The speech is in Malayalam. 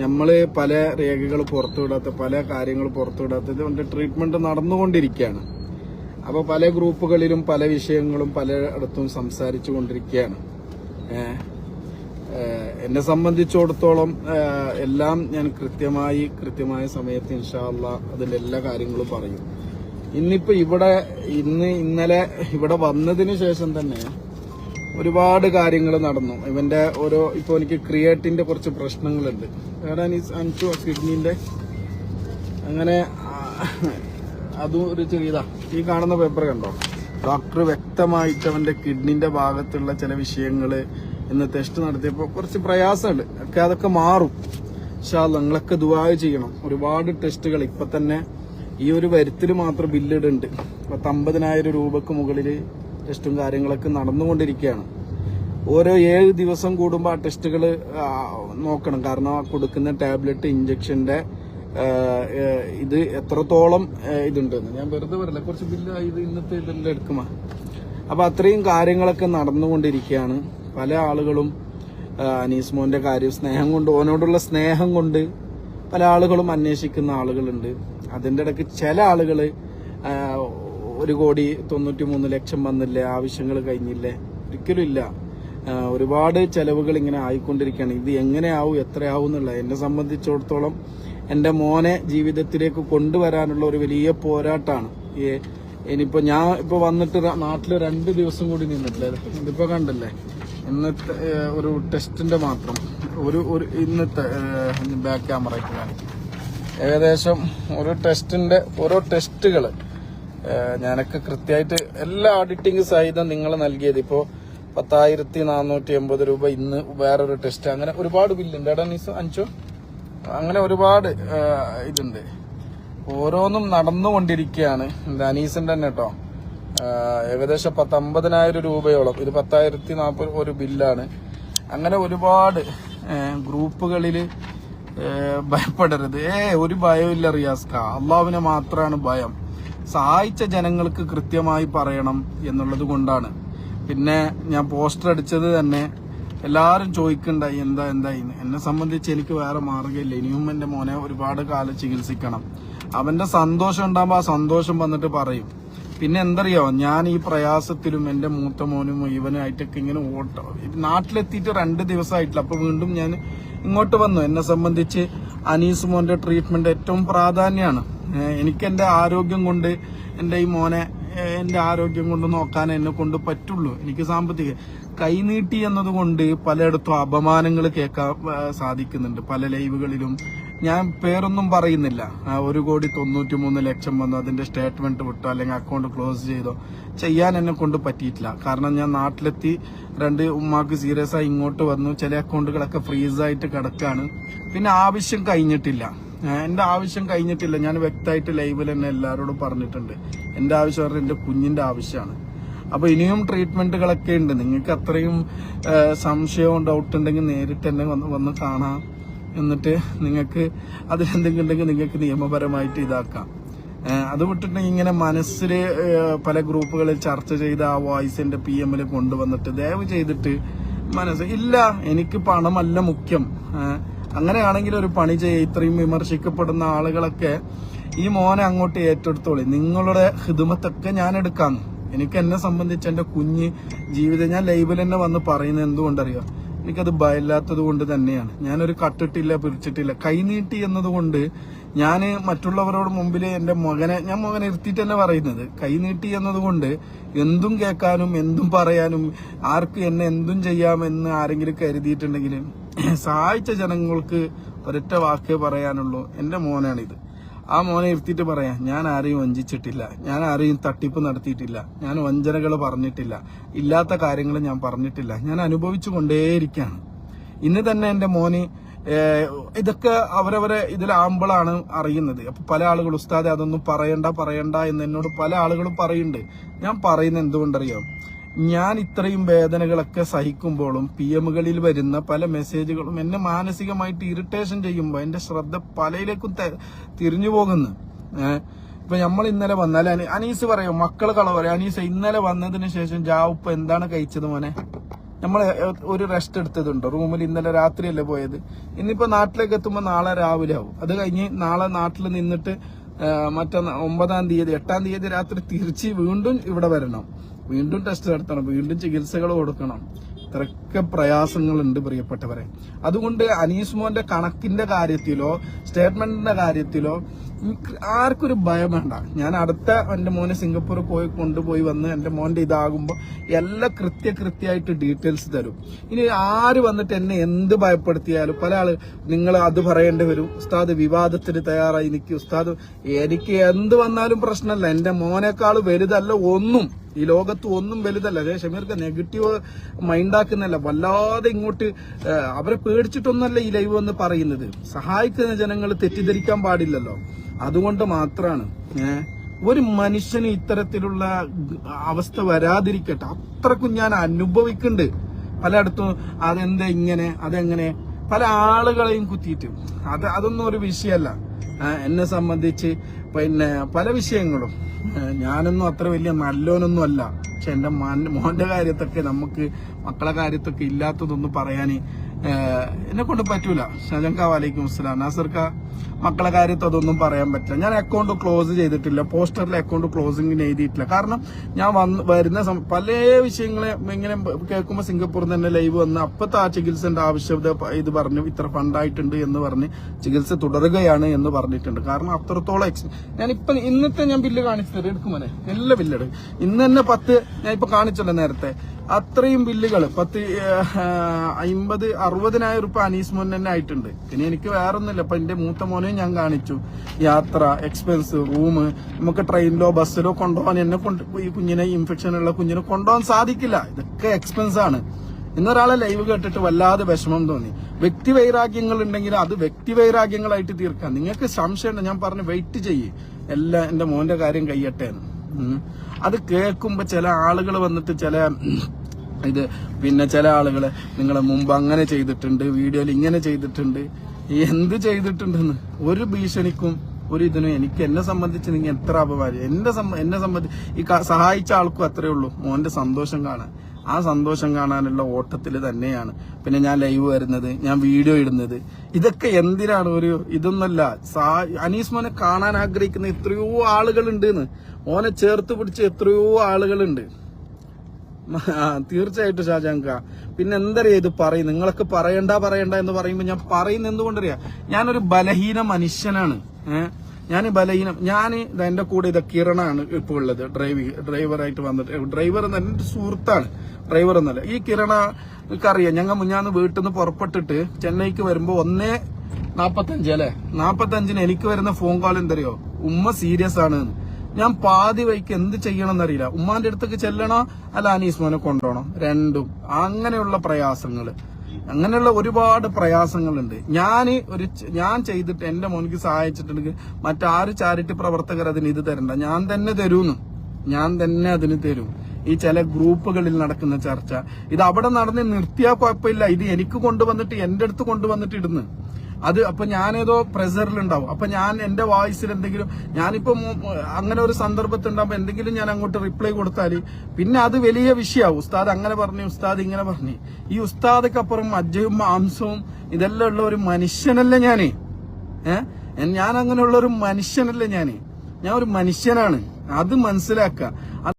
നമ്മൾ പല രേഖകൾ പുറത്തുവിടാത്ത പല കാര്യങ്ങൾ പുറത്തുവിടാത്തത് കൊണ്ട് ട്രീറ്റ്മെന്റ് നടന്നുകൊണ്ടിരിക്കുകയാണ്. അപ്പോൾ പല ഗ്രൂപ്പുകളിലും പല വിഷയങ്ങളും പലയിടത്തും സംസാരിച്ചു കൊണ്ടിരിക്കുകയാണ്. എന്നെ സംബന്ധിച്ചിടത്തോളം എല്ലാം ഞാൻ കൃത്യമായി കൃത്യമായ സമയത്ത് ഇൻഷാല്ല അതിന്റെ എല്ലാ കാര്യങ്ങളും പറയും. ഇന്നിപ്പോൾ ഇവിടെ ഇന്ന് ഇന്നലെ ഇവിടെ വന്നതിന് ശേഷം തന്നെ ഒരുപാട് കാര്യങ്ങൾ നടന്നു. ഇവന്റെ ഓരോ ഇപ്പൊ എനിക്ക് ക്രിയേറ്റിന്റെ കുറച്ച് പ്രശ്നങ്ങളുണ്ട്. കാരണം ഈ അഞ്ചു കിഡ്നീന്റെ അങ്ങനെ അതും ഒരു ചെറിയതാ. ഈ കാണുന്ന പേപ്പർ കണ്ടോ? ഡോക്ടർ വ്യക്തമായിട്ട് അവന്റെ കിഡ്നിന്റെ ഭാഗത്തുള്ള ചില വിഷയങ്ങൾ ഇന്ന് ടെസ്റ്റ് നടത്തിയപ്പോൾ കുറച്ച് പ്രയാസമുണ്ട്. ഒക്കെ അതൊക്കെ മാറും. പക്ഷെ നിങ്ങളൊക്കെ ദുബായ് ചെയ്യണം. ഒരുപാട് ടെസ്റ്റുകൾ ഇപ്പൊ തന്നെ ഈ ഒരു വരുത്തിൽ മാത്രം ബില്ലിടുന്നുണ്ട് പത്തമ്പതിനായിരം രൂപക്ക് മുകളിൽ ടെസ്റ്റും കാര്യങ്ങളൊക്കെ നടന്നുകൊണ്ടിരിക്കുകയാണ്. ഓരോ ഏഴ് ദിവസം കൂടുമ്പോൾ ആ ടെസ്റ്റുകൾ നോക്കണം. കാരണം കൊടുക്കുന്ന ടാബ്ലറ്റ് ഇഞ്ചക്ഷന്റെ ഇത് എത്രത്തോളം ഇതുണ്ടെന്ന് ഞാൻ വെറുതെ പറയില്ല കുറച്ച് ബില്ല് ഇത് ഇന്നത്തെ ഇതെല്ലാം എടുക്കുമാ. അപ്പം അത്രയും കാര്യങ്ങളൊക്കെ നടന്നുകൊണ്ടിരിക്കുകയാണ്. പല ആളുകളും അനീസ് മോന്റെ കാര്യം സ്നേഹം കൊണ്ട് ഓനോടുള്ള സ്നേഹം കൊണ്ട് പല ആളുകളും അന്വേഷിക്കുന്ന ആളുകളുണ്ട്. അതിന്റെ ഇടയ്ക്ക് ചില ആളുകൾ ഒരു കോടി തൊണ്ണൂറ്റി മൂന്ന് ലക്ഷം വന്നില്ലേ ആവശ്യങ്ങൾ കഴിഞ്ഞില്ലേ? ഒരിക്കലും ഇല്ല. ഒരുപാട് ചെലവുകൾ ഇങ്ങനെ ആയിക്കൊണ്ടിരിക്കുകയാണ്. ഇത് എങ്ങനെയാവും എത്രയാവും എന്നുള്ള എന്നെ സംബന്ധിച്ചിടത്തോളം എന്റെ മോനെ ജീവിതത്തിലേക്ക് കൊണ്ടുവരാനുള്ള ഒരു വലിയ പോരാട്ടമാണ് ഈ ഇനിയിപ്പോ ഞാൻ ഇപ്പൊ വന്നിട്ട് നാട്ടിൽ രണ്ട് ദിവസം കൂടി നിന്നിട്ടില്ലേ. ഇതിപ്പോ കണ്ടല്ലേ? ഇന്നത്തെ ഒരു ടെസ്റ്റിന്റെ മാത്രം. ഒരു ഒരു ഇന്നത്തെ ബാക്ക് ക്യാമറ ഏകദേശം ഒരു ടെസ്റ്റിന്റെ ഓരോ ടെസ്റ്റുകൾ ഞാനൊക്കെ കൃത്യമായിട്ട് എല്ലാ ഓഡിറ്റിംഗ് സഹിതം നിങ്ങൾ നൽകിയത്. ഇപ്പോൾ പത്തായിരത്തി നാനൂറ്റി എൺപത് രൂപ ഇന്ന് വേറൊരു ടെസ്റ്റ് അങ്ങനെ ഒരുപാട് ബില്ലുണ്ട് എടാ നീസ് അഞ്ചോ? അങ്ങനെ ഒരുപാട് ഇതുണ്ട്. ഓരോന്നും നടന്നുകൊണ്ടിരിക്കുകയാണ്. ഇത് അനീസിന്റെ തന്നെ കേട്ടോ. ഏകദേശം പത്തമ്പതിനായിരം രൂപയോളം. ഇത് പത്തായിരത്തി നാൽപ്പത് ഒരു ബില്ലാണ് അങ്ങനെ ഒരുപാട് ഗ്രൂപ്പുകളിൽ ഭയപ്പെടരുത്. ഏ ഒരു ഭയമില്ല റിയാസ്ക അള്ളാവിനെ മാത്രമാണ് ഭയം. സഹായിച്ച ജനങ്ങൾക്ക് കൃത്യമായി പറയണം എന്നുള്ളത് കൊണ്ടാണ്. പിന്നെ ഞാൻ പോസ്റ്റർ അടിച്ചത് തന്നെ എല്ലാവരും ചോദിക്കണ്ടായി എന്താ എന്തായി എന്നെ. സംബന്ധിച്ച് എനിക്ക് വേറെ മാർഗമില്ല ഇനിയും എന്റെ മോനെ ഒരുപാട് കാലം ചികിത്സിക്കണം. അവന്റെ സന്തോഷം ഉണ്ടാകുമ്പോൾ ആ സന്തോഷം വന്നിട്ട് പറയും. പിന്നെ എന്തറിയോ ഞാൻ ഈ പ്രയാസത്തിലും എന്റെ മൂത്ത മോനും ഇവനായിട്ടൊക്കെ ഇങ്ങനെ ഓട്ടോ നാട്ടിലെത്തിയിട്ട് രണ്ട് ദിവസമായിട്ടില്ല. അപ്പൊ വീണ്ടും ഞാൻ ഇങ്ങോട്ട് വന്നു. എന്നെ സംബന്ധിച്ച് അനീസ് മോന്റെ ട്രീറ്റ്മെന്റ് ഏറ്റവും പ്രാധാന്യമാണ് എനിക്ക് എന്റെ ആരോഗ്യം കൊണ്ട് എന്റെ ഈ മോനെ എന്റെ ആരോഗ്യം കൊണ്ട് നോക്കാൻ എന്നെ കൊണ്ട് പറ്റുള്ളൂ. എനിക്ക് സാമ്പത്തിക കൈനീട്ടി എന്നതുകൊണ്ട് പലയിടത്തും അപമാനങ്ങൾ കേൾക്കാൻ സാധിക്കുന്നുണ്ട്. പല ലൈവുകളിലും. ഞാൻ പേരൊന്നും പറയുന്നില്ല. ഒരു കോടി തൊണ്ണൂറ്റി മൂന്ന് ലക്ഷം വന്നു അതിന്റെ സ്റ്റേറ്റ്മെന്റ് വിട്ടോ അല്ലെങ്കിൽ അക്കൗണ്ട് ക്ലോസ് ചെയ്തോ ചെയ്യാൻ എന്നെ കൊണ്ട് പറ്റിയിട്ടില്ല. കാരണം ഞാൻ നാട്ടിലെത്തി രണ്ട് ഉമ്മാക്ക് സീരിയസ് ആയി ഇങ്ങോട്ട് വന്നു. ചില അക്കൗണ്ടുകളൊക്കെ ഫ്രീസായിട്ട് കിടക്കാണ്. പിന്നെ ആവശ്യം കഴിഞ്ഞിട്ടില്ല. ഏ, എന്റെ ആവശ്യം കഴിഞ്ഞിട്ടില്ല. ഞാൻ വ്യക്തമായിട്ട് ലൈവിൽ തന്നെ എല്ലാവരോടും പറഞ്ഞിട്ടുണ്ട്. എന്റെ ആവശ്യം പറഞ്ഞാൽ എന്റെ കുഞ്ഞിന്റെ ആവശ്യമാണ്. അപ്പോൾ ഇനിയും ട്രീറ്റ്മെന്റുകളൊക്കെ ഉണ്ട്. നിങ്ങൾക്ക് അത്രയും സംശയവും ഡൗട്ട് ഉണ്ടെങ്കിൽ നേരിട്ട് തന്നെ വന്ന് വന്ന് കാണാം. എന്നിട്ട് നിങ്ങൾക്ക് അതിലെന്തെങ്കിലും ഉണ്ടെങ്കിൽ നിങ്ങൾക്ക് നിയമപരമായിട്ട് ഇതാക്കാം. അത് വിട്ടിട്ടുണ്ടെങ്കിൽ ഇങ്ങനെ മനസ്സിൽ പല ഗ്രൂപ്പുകളിൽ ചർച്ച ചെയ്ത ആ വോയിസ് എന്റെ പി എമ്മിൽ കൊണ്ടുവന്നിട്ട് ദയവ് ചെയ്തിട്ട് മനസ്സ് ഇല്ല. എനിക്ക് പണമല്ല മുഖ്യം. അങ്ങനെയാണെങ്കിൽ ഒരു പണി ചെയ്യുക ഇത്രയും വിമർശിക്കപ്പെടുന്ന ആളുകളൊക്കെ ഈ മോനെ അങ്ങോട്ട് ഏറ്റെടുത്തോളി. നിങ്ങളുടെ ഹിതുമത്തൊക്കെ ഞാൻ എടുക്കാന്ന് എനിക്ക് എന്നെ സംബന്ധിച്ച് എന്റെ കുഞ്ഞ് ജീവിതം ഞാൻ ലൈവിൽ തന്നെ വന്ന് പറയുന്നത് എന്തുകൊണ്ടറിയോ? എനിക്കത് ഭയമില്ലാത്തത് കൊണ്ട് തന്നെയാണ്. ഞാനൊരു കട്ടിട്ടില്ല പിരിച്ചിട്ടില്ല കൈനീട്ടി എന്നതുകൊണ്ട് ഞാൻ മറ്റുള്ളവരോട് മുമ്പിൽ എന്റെ മകനെ ഞാൻ മകനെ ഇരുത്തിയിട്ട് തന്നെ പറയുന്നത്. കൈനീട്ടി എന്നതുകൊണ്ട് എന്തും കേൾക്കാനും എന്തും പറയാനും ആർക്ക് എന്നെ എന്തും ചെയ്യാമെന്ന് ആരെങ്കിലും കരുതിയിട്ടുണ്ടെങ്കിൽ സഹായിച്ച ജനങ്ങൾക്ക് ഒരൊറ്റ വാക്കേ പറയാനുള്ളൂ. എന്റെ മോനാണിത്. ആ മോനെ ഇരുത്തിയിട്ട് പറയാം ഞാൻ ആരെയും വഞ്ചിച്ചിട്ടില്ല. ഞാൻ ആരെയും തട്ടിപ്പ് നടത്തിയിട്ടില്ല. ഞാൻ വഞ്ചനകൾ പറഞ്ഞിട്ടില്ല. ഇല്ലാത്ത കാര്യങ്ങൾ ഞാൻ പറഞ്ഞിട്ടില്ല. ഞാൻ അനുഭവിച്ചു കൊണ്ടേയിരിക്കുകയാണ്. ഇന്ന് തന്നെ എന്റെ മോന് ഇതൊക്കെ അവരവരെ ഇതിലാകുമ്പോഴാണ് അറിയുന്നത്. അപ്പൊ പല ആളുകൾ ഉസ്താദെ അതൊന്നും പറയണ്ട പറയണ്ട എന്ന് എന്നോട് പല ആളുകളും പറയുന്നുണ്ട്. ഞാൻ പറയുന്നത് എന്തുകൊണ്ടറിയാം? ഞാൻ ഇത്രയും വേദനകളൊക്കെ സഹിക്കുമ്പോഴും പി എമ്മുകളിൽ വരുന്ന പല മെസ്സേജുകളും എന്നെ മാനസികമായിട്ട് ഇറിറ്റേഷൻ ചെയ്യുമ്പോൾ എന്റെ ശ്രദ്ധ പലയിലേക്കും തിരിഞ്ഞു പോകുന്നു. ഇപ്പൊ നമ്മൾ ഇന്നലെ വന്നാൽ അനീസ് പറയും മക്കൾ കള പറയും അനീസ് ഇന്നലെ വന്നതിന് ശേഷം ജാവുപ്പ് എന്താണ് കഴിച്ചത് മോനെ? നമ്മൾ ഒരു റെസ്റ്റ് എടുത്തതുണ്ടോ? റൂമിൽ ഇന്നലെ രാത്രിയല്ലേ പോയത്? ഇന്നിപ്പോ നാട്ടിലേക്ക് എത്തുമ്പോൾ നാളെ രാവിലെ ആവും. അത് കഴിഞ്ഞ് നാളെ നാട്ടിൽ നിന്നിട്ട് മറ്റൊന്ന് ഒമ്പതാം തീയതി എട്ടാം തീയതി രാത്രി തിരിച്ച് വീണ്ടും ഇവിടെ വരണം. വീണ്ടും ടെസ്റ്റ് നടത്തണം. വീണ്ടും ചികിത്സകൾ കൊടുക്കണം. ഇത്രയൊക്കെ പ്രയാസങ്ങളുണ്ട് പ്രിയപ്പെട്ടവരെ. അതുകൊണ്ട് അനീസ് മോന്റെ കണക്കിന്റെ കാര്യത്തിലോ സ്റ്റേറ്റ്മെന്റിന്റെ കാര്യത്തിലോ ആർക്കൊരു ഭയം വേണ്ട. ഞാൻ അടുത്ത എന്റെ മോനെ സിംഗപ്പൂർ പോയി കൊണ്ടുപോയി വന്ന് എന്റെ മോന്റെ ഇതാകുമ്പോൾ എല്ലാം കൃത്യ കൃത്യമായിട്ട് ഡീറ്റെയിൽസ് തരും. ഇനി ആര് വന്നിട്ട് എന്നെ എന്ത് ഭയപ്പെടുത്തിയാലും പല ആൾ നിങ്ങൾ അത് പറയേണ്ടി വരും. ഉസ്താദ് വിവാദത്തിന് തയ്യാറായി നിൽക്കും ഉസ്താദ് എനിക്ക് എന്ത് വന്നാലും പ്രശ്നമല്ല എന്റെ മോനേക്കാൾ വലുതല്ല ഒന്നും. ഈ ലോകത്ത് ഒന്നും വലുതല്ല. അതെ ഷമീർക്ക് നെഗറ്റീവ് മൈൻഡാക്കുന്നല്ല വല്ലാതെ ഇങ്ങോട്ട് അവരെ പേടിച്ചിട്ടൊന്നല്ല ഈ ലൈവ് എന്ന് പറയുന്നത്. സഹായിക്കുന്ന ജനങ്ങൾ തെറ്റിദ്ധരിക്കാൻ പാടില്ലല്ലോ. അതുകൊണ്ട് മാത്രമാണ് ഒരു മനുഷ്യന് ഇത്തരത്തിലുള്ള അവസ്ഥ വരാതിരിക്കട്ടെ. അത്രക്കും ഞാൻ അനുഭവിക്കുന്നുണ്ട്. പലയിടത്തും അതെന്താ ഇങ്ങനെ അതെങ്ങനെ. പല ആളുകളെയും കുത്തിയിട്ട്. അത് അതൊന്നും ഒരു വിഷയമല്ല. എന്നെ സംബന്ധിച്ച് പിന്നെ പല വിഷയങ്ങളും. ഞാനൊന്നും അത്ര വലിയ നല്ലോനൊന്നും അല്ല. പക്ഷെ എന്റെ മോന്റെ കാര്യത്തൊക്കെ നമുക്ക് മക്കളെ കാര്യത്തൊക്കെ ഇല്ലാത്തതൊന്നും പറയാൻ എന്നെ കൊണ്ട് പറ്റൂല. ഷജങ്ക വാലേക്കും അസ്സലാം. നാസർക്ക മക്കളെ കാര്യത്തിൽ അതൊന്നും പറയാൻ പറ്റില്ല. ഞാൻ അക്കൗണ്ട് ക്ലോസ് ചെയ്തിട്ടില്ല. പോസ്റ്ററിൽ അക്കൗണ്ട് ക്ലോസിങ്ങിന് എഴുതിയിട്ടില്ല. കാരണം ഞാൻ വന്ന് വരുന്ന പല വിഷയങ്ങളെ ഇങ്ങനെ കേൾക്കുമ്പോൾ സിംഗപ്പൂരിൽ തന്നെ ലൈവ് വന്ന് അപ്പത്തെ ആ ചികിത്സേന്റെ ആവശ്യകത ഇത് പറഞ്ഞു ഇത്ര ഫണ്ടായിട്ടുണ്ട് എന്ന് പറഞ്ഞ് ചികിത്സ തുടരുകയാണ് എന്ന് പറഞ്ഞിട്ടുണ്ട്. കാരണം അത്രത്തോളം എക്സ് ഞാനിപ്പൊ ഇന്നത്തെ ഞാൻ ബില്ല് കാണിച്ചു തരാം. എടുക്കുമോനെ എല്ലാ ബില്ലെടുക്കും ഇന്ന് തന്നെ പത്ത് ഞാൻ ഇപ്പൊ കാണിച്ചല്ലോ നേരത്തെ. അത്രയും ബില്ലുകൾ പത്ത് അമ്പത് അറുപതിനായിരം റുപ്യ അനീസ് തന്നെ ആയിട്ടുണ്ട്. പിന്നെ എനിക്ക് വേറൊന്നുമില്ല. ഇപ്പൊ എന്റെ മൂത്ത മോനെയും ഞാൻ കാണിച്ചു. യാത്ര എക്സ്പെൻസ് റൂം നമുക്ക് ട്രെയിനിലോ ബസ്സിലോ കൊണ്ടുപോകാൻ എന്നെ കൊണ്ട് ഈ കുഞ്ഞിനെ ഇൻഫെക്ഷൻ ഉള്ള കുഞ്ഞിനെ കൊണ്ടുപോകാൻ സാധിക്കില്ല. ഇതൊക്കെ എക്സ്പെൻസ് ആണ്. ഇന്നൊരാളെ ലൈവ് കേട്ടിട്ട് വല്ലാതെ വിഷമം തോന്നി. വ്യക്തി വൈരാഗ്യങ്ങൾ ഉണ്ടെങ്കിൽ അത് വ്യക്തി വൈരാഗ്യങ്ങളായിട്ട് തീർക്കാം. നിങ്ങൾക്ക് സംശയമുണ്ട് ഞാൻ പറഞ്ഞു വെയിറ്റ് ചെയ്യേ. എല്ലാ എന്റെ മോന്റെ കാര്യം കയ്യട്ടെ അത് കേൾക്കുമ്പോ ചില ആളുകൾ വന്നിട്ട് ചില ഇത് പിന്നെ ചില ആളുകൾ നിങ്ങളെ മുമ്പ് അങ്ങനെ ചെയ്തിട്ടുണ്ട് വീഡിയോയിൽ ഇങ്ങനെ ചെയ്തിട്ടുണ്ട്. എന്ത് ചെയ്തിട്ടുണ്ടെന്ന് ഒരു ഭീഷണിക്കും ഒരു ഇതിനും എനിക്ക് എന്നെ സംബന്ധിച്ച് നിങ്ങൾ എത്ര അപമാനം എന്റെ എന്നെ സംബന്ധിച്ച് ഈ സഹായിച്ച ആൾക്കും അത്രേ ഉള്ളൂ. മോന്റെ സന്തോഷം കാണാൻ. ആ സന്തോഷം കാണാനുള്ള ഓട്ടത്തിൽ തന്നെയാണ്. പിന്നെ ഞാൻ ലൈവ് വരുന്നത് ഞാൻ വീഡിയോ ഇടുന്നത്. ഇതൊക്കെ എന്തിനാണ് ഒരു ഇതൊന്നല്ല അനീസ് മോനെ കാണാൻ ആഗ്രഹിക്കുന്ന എത്രയോ ആളുകളുണ്ട് എന്ന്. മോനെ ചേർത്ത് പിടിച്ച് എത്രയോ ആളുകളുണ്ട്. തീർച്ചയായിട്ടും ഷാജാങ്ക പിന്നെ എന്തറിയാ ഇത് പറയും? നിങ്ങളൊക്കെ പറയണ്ട പറയണ്ട എന്ന് പറയുമ്പോൾ ഞാൻ പറയുന്ന എന്തുകൊണ്ടറിയാ? ഞാനൊരു ബലഹീന മനുഷ്യനാണ്. ഞാൻ ബലഹീനം. ഞാൻ എന്റെ കൂടെ ഇത് കിരണാണ് ഇപ്പൊ ഉള്ളത്. ഡ്രൈവ് ഡ്രൈവറായിട്ട് വന്നിട്ട്. ഡ്രൈവർ എന്നല്ല എന്റെ സുഹൃത്താണ്. ഡ്രൈവർ എന്നല്ല ഈ കിരണ അറിയാം ഞങ്ങൾ മുന്നാന്ന് വീട്ടിൽ നിന്ന് പുറപ്പെട്ടിട്ട് ചെന്നൈക്ക് വരുമ്പോ ഒന്നേ നാപ്പത്തഞ്ച് അല്ലെ? നാപ്പത്തഞ്ചിന് എനിക്ക് വരുന്ന ഫോൺ കോൾ എന്തറിയോ? ഉമ്മ സീരിയസ് ആണ്. ഞാൻ പാതി വഴിക്ക് എന്ത് ചെയ്യണം എന്നറിയില്ല ഉമ്മാന്റെ അടുത്തേക്ക് ചെല്ലണോ? അല്ല അനീസ്മോനെ കൊണ്ടുപോകണം. രണ്ടും. അങ്ങനെയുള്ള പ്രയാസങ്ങൾ അങ്ങനെയുള്ള ഒരുപാട് പ്രയാസങ്ങളുണ്ട്. ഞാൻ ഒരു ഞാൻ ചെയ്തിട്ട് എന്റെ മോനിക്ക് സഹായിച്ചിട്ടുണ്ടെങ്കിൽ മറ്റാര് ചാരിറ്റി പ്രവർത്തകർ അതിന് ഇത് തരണ്ട. ഞാൻ തന്നെ തരൂന്ന്. ഞാൻ തന്നെ അതിന് തരും. ഈ ചില ഗ്രൂപ്പുകളിൽ നടക്കുന്ന ചർച്ച. ഇത് അവിടെ നടന്ന് നിർത്തിയാൽ കുഴപ്പമില്ല. ഇത് എനിക്ക് കൊണ്ടുവന്നിട്ട് എന്റെ അടുത്ത് കൊണ്ടുവന്നിട്ട് ഇടുന്നു. അത് അപ്പൊ ഞാനേതോ പ്രഷറിലുണ്ടാവും അപ്പൊ ഞാൻ എന്റെ വോയിസിൽ എന്തെങ്കിലും ഞാനിപ്പോ അങ്ങനെ ഒരു സന്ദർഭത്തിൽ ഉണ്ടാകുമ്പോ എന്തെങ്കിലും ഞാൻ അങ്ങോട്ട് റിപ്ലൈ കൊടുത്താൽ പിന്നെ അത് വലിയ വിഷയമാവും ഉസ്താദ് അങ്ങനെ പറഞ്ഞു ഉസ്താദ് ഇങ്ങനെ പറഞ്ഞു. ഈ ഉസ്താദക്കപ്പുറം അജ്ജയും മാംസവും ഇതെല്ലാം ഉള്ള ഒരു മനുഷ്യനല്ലേ ഞാൻ ഏഹ് ഞാൻ അങ്ങനെയുള്ള ഒരു മനുഷ്യനല്ലേ ഞാൻ. ഞാൻ ഒരു മനുഷ്യനാണ്. അത് മനസ്സിലാക്കുക.